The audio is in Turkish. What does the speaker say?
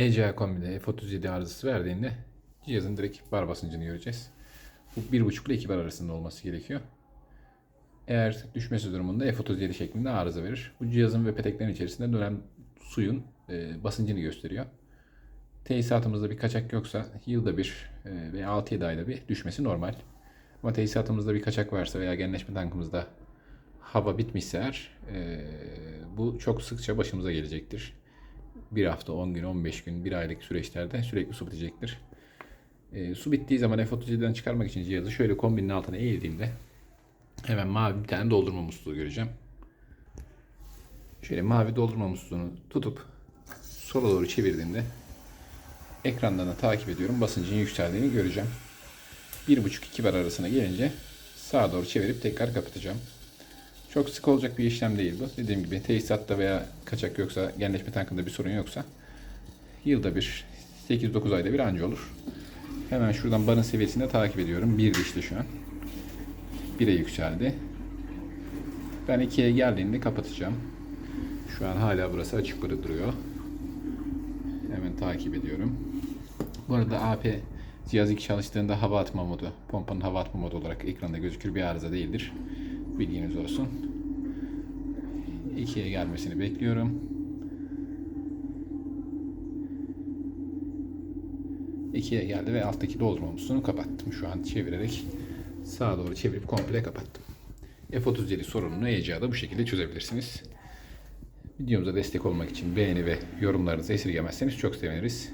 ECA kombide F37 arızası verdiğinde cihazın direkt bar basıncını göreceğiz. Bu 1.5 ile 2 bar arasında olması gerekiyor. Eğer düşmesi durumunda F37 şeklinde arıza verir. Bu cihazın ve peteklerin içerisinde dönen suyun e, basıncını gösteriyor. Tesisatımızda bir kaçak yoksa yılda bir e, veya 6-7 ayda bir düşmesi normal. Ama tesisatımızda bir kaçak varsa veya genleşme tankımızda hava bitmişse eğer e, bu çok sıkça başımıza gelecektir. Bir hafta, 10 gün, 15 gün, bir aylık süreçlerde sürekli su bitecektir. E, su bittiği zaman F37'den çıkarmak için cihazı şöyle kombinin altına eğildiğimde hemen mavi bir tane doldurma musluğu göreceğim. Şöyle mavi doldurma musluğunu tutup sola doğru çevirdiğimde ekrandan da takip ediyorum. Basıncın yükseldiğini göreceğim. 1.5-2 bar arasına gelince sağa doğru çevirip tekrar kapatacağım. Çok sık olacak bir işlem değil bu. Dediğim gibi tesisatta veya kaçak yoksa, genleşme tankında bir sorun yoksa yılda bir, 8-9 ayda bir anca olur. Hemen şuradan barın seviyesini de takip ediyorum. 1 dişli şu an. 1'e yükseldi. Ben 2'ye geldiğinde kapatacağım. Şu an hala burası açık bıra duruyor. Hemen takip ediyorum. Bu arada AP cihaz ilk çalıştığında hava atma modu, pompanın hava atma modu olarak ekranda gözükür bir arıza değildir. Bilginiz olsun. 2'ye gelmesini bekliyorum. 2'ye geldi ve alttaki doldurma musluğunu kapattım. Şu an çevirerek sağa doğru çevirip komple kapattım. F37 sorununu ECA'da bu şekilde çözebilirsiniz. Videomuza destek olmak için beğeni ve yorumlarınızı esirgemezseniz çok seviniriz.